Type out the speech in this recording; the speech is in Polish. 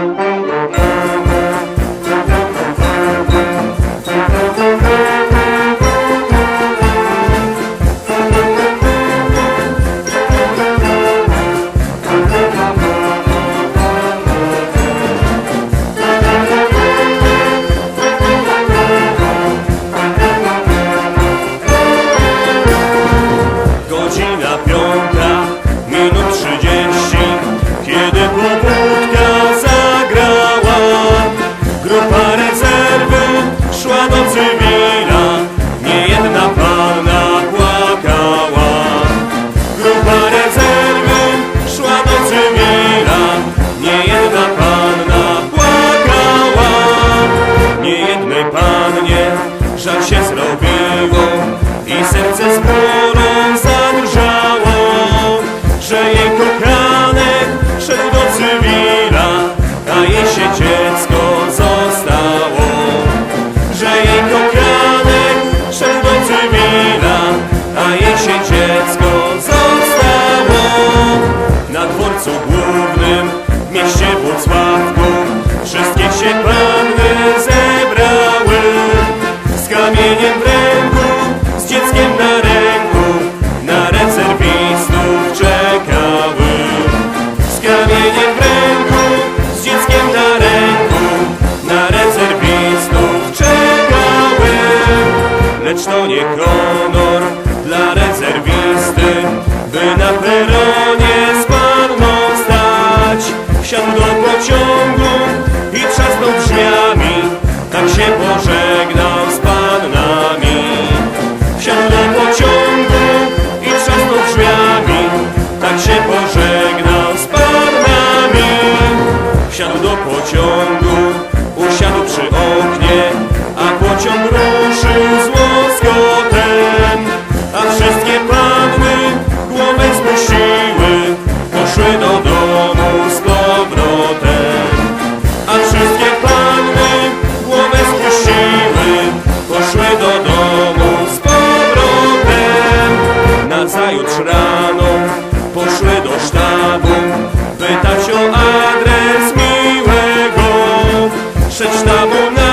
Música żal się zrobiło i serce z bólem zadrżało, że jej kochanek szedł do cywila, a jej się dziecko zostało, że jej kochanek szedł do cywila, a jej się dziecko zostało na dworcu głównym w mieście Włocławku. nie honor dla rezerwisty, by na peronie z panną stać. Wsiadł do sztabu Pytać o adres miłego. Przed sztabu na